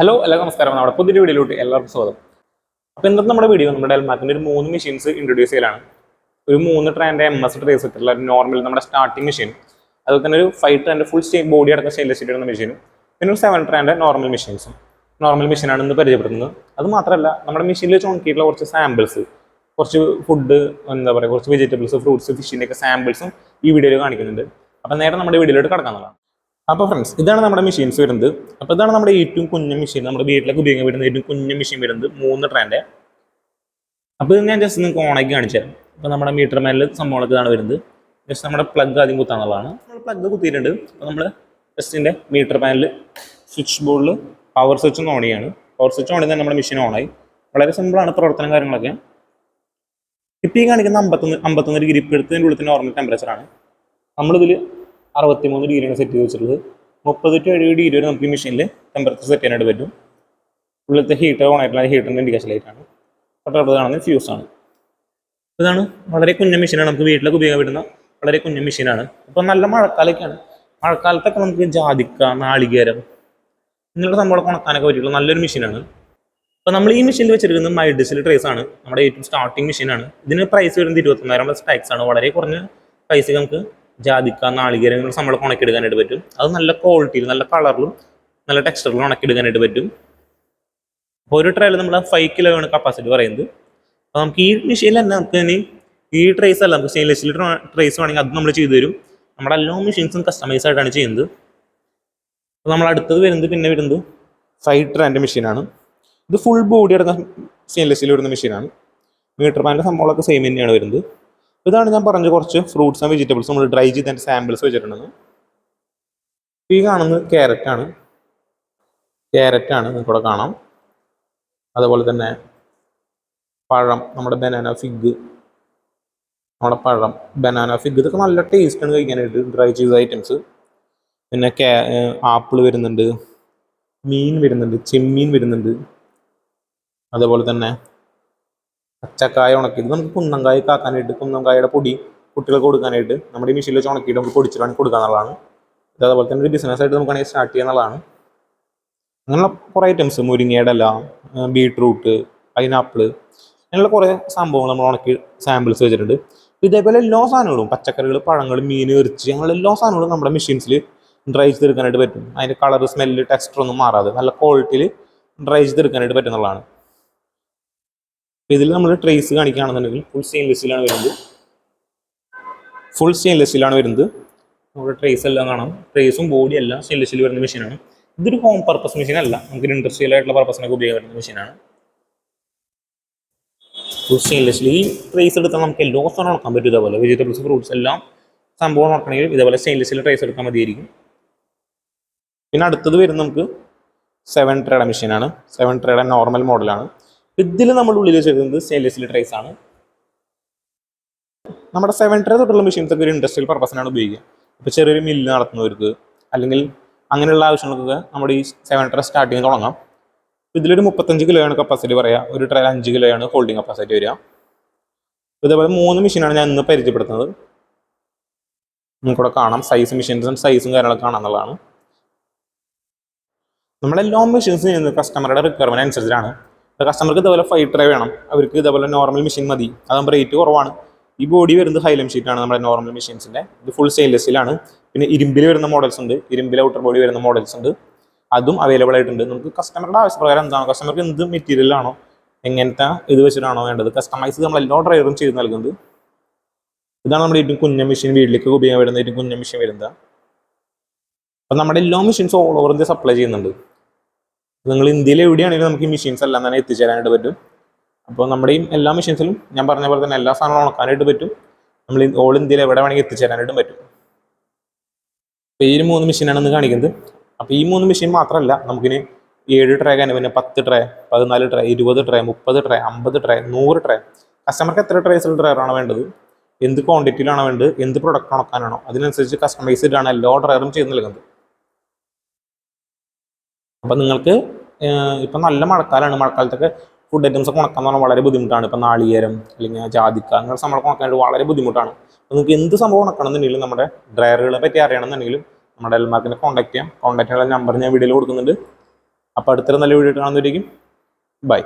Hello എല്ലാവർക്കും നമസ്കാരം. നമ്മുടെ പുതിയ വീഡിയോയിലോട്ട് എല്ലാവർക്കും സ്വാഗതം. അപ്പോൾ ഇന്നത്തെ നമ്മുടെ വീഡിയോ നമ്മുടെ എൽമാക്കിന്റെ ഒരു മൂന്ന് മെഷീൻസ് ഇൻട്രൊഡ്യൂസ് ചെയ്യലാണ്. ഒരു മൂന്ന് ട്രാൻഡ് എം എസ് ട്രേസ് ഇട്ടുള്ള ഒരു നോർമൽ നമ്മുടെ സ്റ്റാർട്ടിംഗ് മെഷീൻ അതുപോലെ തന്നെ ഒരു ഫൈവ് ട്രാൻഡ് ഫുൾ സ്റ്റേ ബോഡി അടക്കം സ്റ്റെയിൻലെസ് സ്റ്റീൽ മെഷീനും പിന്നെ ഒരു സെവൻ ട്രാൻഡ് നോർമൽ മെഷീൻസും നോർമൽ മെഷീനാണ് ഇന്ന് പരിചയപ്പെടുന്നത്. അത് മാത്രമല്ല നമ്മുടെ മെഷീനിൽ വെച്ച് നോക്കിയിട്ടുള്ള കുറച്ച് സാമ്പിൾസ് കുറച്ച് ഫുഡ് എന്താ പറയുക കുറച്ച് വെജിറ്റബിൾസ് ഫ്രൂട്ട്സ് ഫിഷിന്റെ ഒക്കെ സാമ്പിൾസും ഈ വീഡിയോയിൽ കാണിക്കുന്നുണ്ട്. അപ്പോൾ നേരെ നമ്മുടെ വീഡിയോയിലോട്ട് കടക്കാവുന്നതാണ് അപ്പോൾ ഫ്രണ്ട്സ് ഇതാണ് നമ്മുടെ മെഷീൻസ് വരുന്നത്. അപ്പോൾ ഇതാണ് നമ്മുടെ ഏറ്റവും കുഞ്ഞ മെഷീൻ നമ്മുടെ വീട്ടിലേക്ക് ഉപയോഗിക്കാൻ വരുന്ന ഏറ്റവും കുഞ്ഞ മെഷീൻ വരുന്നത് മൂന്ന് ട്രാൻഡ് അപ്പോൾ ഇത് ഞാൻ ജസ്റ്റ് നിങ്ങൾക്ക് ഓണാക്കി കാണിച്ചു തരാം. അപ്പോൾ നമ്മുടെ മീറ്റർ മേലിൽ സംഭവങ്ങളൊക്കെ ഇതാണ് വരുന്നത്. ജസ്റ്റ് നമ്മുടെ പ്ലഗ് ആദ്യം കുത്താന്നുള്ളതാണ്. നമ്മൾ പ്ലഗ് കുത്തിയിട്ടുണ്ട്. അപ്പോൾ നമ്മൾ ജസ്റ്റിന്റെ മീറ്റർ പാനൽ സ്വിച്ച് ബോർഡിൽ പവർ സ്വിച്ച് ഒന്ന് ഓൺ ചെയ്യാണ്. പവർ സ്വിച്ച് ഓൺ ചെയ്താൽ നമ്മുടെ മെഷീൻ ഓണായി വളരെ സിമ്പിളാണ് പ്രവർത്തനം കാര്യങ്ങളൊക്കെ. ഇപ്പോൾ ഈ കാണിക്കുന്ന അമ്പത്തൊന്ന് അമ്പത്തൊന്ന് ഡിഗ്രി ഇപ്പോഴത്തെ ഉള്ളിൽ നോർമൽ ടെമ്പറേച്ചറാണ് നമ്മളിതിൽ അറുപത്തിമൂന്ന് ഡിഗ്രിയാണ് സെറ്റ് ചെയ്ത് വെച്ചിട്ടുള്ളത്. മുപ്പത് ടു എഴുപത് ഡിഗ്രി വരെ നമുക്ക് ഈ മെഷീനിൽ ടെമ്പറേച്ചർ സെറ്റ് ചെയ്യാനായിട്ട് പറ്റും. ഉള്ളിലത്തെ ഹീറ്റർ ഓൺ ആയിട്ടുള്ള ഹീറ്ററിന്റെ ഇൻഡിക്കേഷൻ ലൈറ്റാണ് തൊട്ടടുത്ത് കാണുന്നത് ഫ്യൂസ് ആണ്. ഇതാണ് വളരെ കുഞ്ഞ മെഷീനാണ് നമുക്ക് വീട്ടിലൊക്കെ ഉപയോഗപ്പെടുന്ന വളരെ കുഞ്ഞ മെഷീനാണ് ഇപ്പം നല്ല മഴക്കാലൊക്കെയാണ്. മഴക്കാലത്തൊക്കെ നമുക്ക് ജാതിക്ക നാളികേരം ഇങ്ങനെയുള്ള സംഭവങ്ങളൊക്കെ ഉണക്കാനൊക്കെ പറ്റിയുള്ള നല്ലൊരു മെഷീനാണ് അപ്പോൾ നമ്മൾ ഈ മെഷീനിൽ വെച്ചിരിക്കുന്നത് മൈഡിസിൽ ട്രേസ് ആണ്. നമ്മുടെ ഏറ്റവും സ്റ്റാർട്ടിങ് മെഷീനാണ് ഇതിന് പ്രൈസ് വരുന്നത് ഇരുപത്തൊന്നായിരം പ്ലസ് ടാക്സ് ആണ്. വളരെ കുറഞ്ഞ പ്രൈസ് നമുക്ക് ജാതിക്ക നാളികേരങ്ങൾ നമ്മൾ ഉണക്കിയെടുക്കാനായിട്ട് പറ്റും. അത് നല്ല ക്വാളിറ്റിയിൽ നല്ല കളറിലും നല്ല ടെക്സ്ചറിലും ഉണക്കിയെടുക്കാനായിട്ട് പറ്റും. അപ്പോൾ ഒരു ട്രയൽ നമ്മൾ ഫൈവ് കിലോ ആണ് കപ്പാസിറ്റി പറയുന്നത്. അപ്പോൾ നമുക്ക് ഈ മെഷീനിൽ തന്നെ നമുക്ക് ഇനി ഈ ട്രേസ് അല്ല നമുക്ക് സ്റ്റീൽ ട്രേസ് വേണമെങ്കിൽ അത് നമ്മൾ ചെയ്തു തരും. നമ്മുടെ എല്ലാ മെഷീൻസും കസ്റ്റമൈസ് ആയിട്ടാണ് ചെയ്യുന്നത്. അപ്പോൾ നമ്മൾ അടുത്തത് വരുന്നത് പിന്നെ വരുന്നത് ഫൈവ് ട്രാൻഡ് മെഷീനാണ് ഇത് ഫുൾ ബോഡി അടക്കം സ്റ്റീൽ വരുന്ന മെഷീനാണ് മീറ്റർ പാന്റെ സംഭവങ്ങളൊക്കെ സെയിം തന്നെയാണ് വരുന്നത്. ഇതാണ് ഞാൻ പറഞ്ഞ കുറച്ച് ഫ്രൂട്ട്സ് ആൻഡ് വെജിറ്റബിൾസ് നമ്മൾ ഡ്രൈ ചെയ്ത് അതിന്റെ സാമ്പിൾസ് വെച്ചിട്ടുണ്ടെന്ന്. ഈ കാണുന്നത് ക്യാരറ്റ് ആണ്. ക്യാരറ്റ് ആണ് നിങ്ങൾക്ക് ഇവിടെ കാണാം. അതുപോലെ തന്നെ പഴം നമ്മുടെ ബനാന ഫിഗ് നമ്മുടെ പഴം ബനാന ഫിഗ് ഇതൊക്കെ നല്ല ടേസ്റ്റാണ് കഴിക്കാനായിട്ട് ഡ്രൈ ചെയ്ത ഐറ്റംസ് പിന്നെ ക്യാ ആപ്പിൾ വരുന്നുണ്ട് മീൻ വരുന്നുണ്ട് ചെമ്മീൻ വരുന്നുണ്ട്. അതുപോലെ തന്നെ പച്ചക്കായ ഉണക്കിയത് നമുക്ക് കുന്നങ്കായ കാക്കാനായിട്ട് കുന്നങ്കായയുടെ പൊടി കുട്ടികൾക്ക് കൊടുക്കാനായിട്ട് നമ്മുടെ ഈ മെഷീനിൽ വെച്ച് ഉണക്കിയിട്ട് നമുക്ക് പൊടിച്ചിട്ടാണ് കൊടുക്കാന്നുള്ളതാണ് ഇത് അതുപോലെ തന്നെ ഒരു ബിസിനസ് ആയിട്ട് നമുക്കാണെങ്കിൽ സ്റ്റാർട്ട് ചെയ്യാന്നുള്ളതാണ് അങ്ങനെയുള്ള കുറേ ഐറ്റംസ് മുരിങ്ങയുടെ ഇല ബീട്രൂട്ട് പൈനാപ്പിൾ അങ്ങനെയുള്ള കുറേ സംഭവങ്ങൾ നമ്മൾ ഉണക്കി സാമ്പിൾസ് വെച്ചിട്ടുണ്ട്. ഇതേപോലെ എല്ലാ സാധനങ്ങളും പച്ചക്കറികൾ പഴങ്ങൾ മീൻ ഇറച്ചി അങ്ങനെയുള്ള എല്ലാ സാധനങ്ങളും നമ്മുടെ മെഷീൻസിൽ ഡ്രൈ ചെയ്തെടുക്കാനായിട്ട് പറ്റും. അതിന്റെ കളർ സ്മെല്ല് ടെക്സ്ചർ ഒന്നും മാറാതെ നല്ല ക്വാളിറ്റിയിൽ ഡ്രൈ ചെയ്തെടുക്കാനായിട്ട് പറ്റുന്നതാണ് ഇതിൽ നമ്മൾ ട്രേസ് കാണിക്കുകയാണെന്നുണ്ടെങ്കിൽ ഫുൾ സ്റ്റെയിൻലെസ്സിലാണ് വരുന്നത്. ഫുൾ സ്റ്റെയിൻലെസ്സിലാണ് വരുന്നത്. നമ്മുടെ ട്രേസ് എല്ലാം കാണാം. ട്രേസും ബോഡി എല്ലാം സ്റ്റെയിൻലെസ്സിൽ വരുന്ന മെഷീനാണ് ഇതൊരു ഹോം പർപ്പസ് മെഷീൻ അല്ല. നമുക്ക് ഇൻഡസ്ട്രിയൽ ആയിട്ടുള്ള പർപ്പസിനൊക്കെ ഉപയോഗിക്കുന്ന മെഷീനാണ് ഫുൾ സ്റ്റെയിൻലെസ്സിൽ ഈ ട്രേസ് എടുത്താൽ നമുക്ക് എല്ലാ സാധനം ഉണക്കാൻ പറ്റും. ഇതേപോലെ വെജിറ്റബിൾസ് ഫ്രൂട്ട്സ് എല്ലാം സംഭവം ഉണക്കണമെങ്കിൽ ഇതേപോലെ സ്റ്റെയിൻലെസ്സിൽ ട്രേസ് എടുക്കാൻ മതിയായിരിക്കും. പിന്നെ അടുത്തത് വരുന്നത് നമുക്ക് സെവൻ ട്രേഡ മെഷീനാണ് സെവൻ ട്രേഡ നോർമൽ മോഡലാണ് ഇതിൽ നമ്മൾ ഉള്ളിൽ വെച്ചിരിക്കുന്നത് സ്റ്റെയിൻലെസ് സ്റ്റീൽ ട്രേസ് ആണ്. നമ്മുടെ സെവൻ ട്രേ തൊട്ടുള്ള മെഷീൻസ് ഒക്കെ ഒരു ഇൻഡസ്ട്രിയൽ പർപ്പസിനാണ് ഉപയോഗിക്കുക. ഇപ്പോൾ ചെറിയൊരു മില്ല് നടത്തുന്നവർക്ക് അല്ലെങ്കിൽ അങ്ങനെയുള്ള ആവശ്യങ്ങൾക്കൊക്കെ നമ്മുടെ ഈ സെവൻ ട്രേ സ്റ്റാർട്ടിങ് തുടങ്ങാം. ഇതിലൊരു മുപ്പത്തഞ്ച് കിലോയാണ് കപ്പാസിറ്റി പറയുക ഒരു ട്രേ അഞ്ച് കിലോയാണ് ഹോൾഡിംഗ് കപ്പാസിറ്റി വരിക. ഇതേപോലെ മൂന്ന് മെഷീനാണ് ഞാൻ ഇന്ന് പരിചയപ്പെടുത്തുന്നത്. നമുക്കിവിടെ കാണാം. സൈസ് മെഷീൻസും സൈസും കാര്യങ്ങളൊക്കെ കാണാമെന്നുള്ളതാണ് നമ്മളെല്ലാ മെഷീൻസും ചെയ്യുന്നത് കസ്റ്റമറുടെ റിക്വയർമെന്റ് അനുസരിച്ചാണ് കസ്റ്റമർക്ക് ഇതേപോലെ ഫൈവ് ട്രേ വേണം. അവർക്ക് ഇതേപോലെ നോർമൽ മെഷീൻ മതി. അതാകുമ്പോൾ റേറ്റ് കുറവാണ്. ഈ ബോഡി വരുന്നത് ഹൈലം ഷീറ്റാണ് നമ്മുടെ നോർമൽ മെഷീൻസിന്റെ ഇത് ഫുൾ സ്റ്റെയിൻലെസ് പിന്നെ ഇരുമ്പിൽ വരുന്ന മോഡൽസ് ഉണ്ട്. ഇരുമ്പിൽ ഔട്ടർ ബോഡി വരുന്ന മോഡൽസ് ഉണ്ട്. അതും അവൈലബിൾ ആയിട്ടുണ്ട്. നമുക്ക് കസ്റ്റമറുടെ ആവശ്യപ്രകാരം എന്താണ്? കസ്റ്റമർക്ക് എന്ത് മെറ്റീരിയൽ ആണോ എങ്ങനത്തെ ഇത് വെച്ചിട്ടാണോ വേണ്ടത്? കസ്റ്റമൈസ് നമ്മൾ എല്ലാ ഡ്രൈവറും ചെയ്ത് നൽകുന്നത്. ഇതാണ് നമ്മുടെ ഏറ്റവും കുഞ്ഞ മെഷീൻ വീട്ടിലേക്ക് ഉപയോഗിക്കാൻ വരുന്ന ഏറ്റവും കുഞ്ഞ മെഷീൻ വരുന്നത്. അപ്പം നമ്മുടെ എല്ലാ മെഷീൻസും ഓൾ ഓവർ ഇന്ത്യ സപ്ലൈ ചെയ്യുന്നുണ്ട്. നിങ്ങൾ ഇന്ത്യയിൽ എവിടെയാണെങ്കിലും നമുക്ക് ഈ മെഷീൻസ് എല്ലാം തന്നെ എത്തിച്ചേരാനായിട്ട് പറ്റും. അപ്പോൾ നമ്മുടെ ഈ എല്ലാ മെഷീൻസിലും ഞാൻ പറഞ്ഞ പോലെ തന്നെ എല്ലാ സാധനങ്ങളും ഉണക്കാനായിട്ട് പറ്റും. നമ്മൾ ഓൾ ഇന്ത്യയിൽ എവിടെ വേണമെങ്കിൽ എത്തിച്ചേരാനായിട്ടും പറ്റും. അപ്പോൾ ഈ മൂന്ന് മെഷീനാണ് ഇന്ന് കാണിക്കുന്നത്. അപ്പോൾ ഈ മൂന്ന് മെഷീൻ മാത്രമല്ല നമുക്കിനി ഏഴ് ട്രേ കഴിഞ്ഞ പിന്നെ പത്ത് ട്രേ പതിനാല് ട്രേ ഇരുപത് ട്രേ മുപ്പത് ട്രേ അമ്പത് ട്രേ നൂറ് ട്രേ കസ്റ്റമർക്ക് എത്ര ട്രേസിൽ ഡ്രയറാണ് വേണ്ടത്? എന്ത് ക്വാണ്ടിറ്റിയിലാണ് വേണ്ടത്? എന്ത് പ്രൊഡക്റ്റ് ഉണക്കാനാണോ? അതിനനുസരിച്ച് കസ്റ്റമൈസ്ഡ് ആണ് എല്ലാ ഡ്രയറും ചെയ്ത് നൽകുന്നത്. അപ്പം നിങ്ങൾക്ക് ഇപ്പം നല്ല മഴക്കാലമാണ് മഴക്കാലത്തൊക്കെ ഫുഡ് ഐറ്റംസ് ഒക്കെ പറഞ്ഞാൽ വളരെ ബുദ്ധിമുട്ടാണ്. ഇപ്പം നാളികേരം അല്ലെങ്കിൽ ജാതിക്ക അങ്ങനെ സംഭവം ഉണക്കാനായിട്ട് വളരെ ബുദ്ധിമുട്ടാണ്. അപ്പോൾ നിങ്ങൾക്ക് എന്ത് സംഭവം ഉണക്കണമെന്നുണ്ടെങ്കിലും നമ്മുടെ ഡ്രയറുകളെ പറ്റി അറിയണമെന്നുണ്ടെങ്കിലും നമ്മുടെ എൽമാർക്കിനെ കോൺടാക്ട് ചെയ്യാം. കോൺടാക്ട് ചെയ്യാനുള്ള നമ്പർ ഞാൻ വീഡിയോയിൽ കൊടുക്കുന്നുണ്ട്. അപ്പോൾ അടുത്തൊരു നല്ല വീഡിയോ കാണുന്നവരേക്കും ബൈ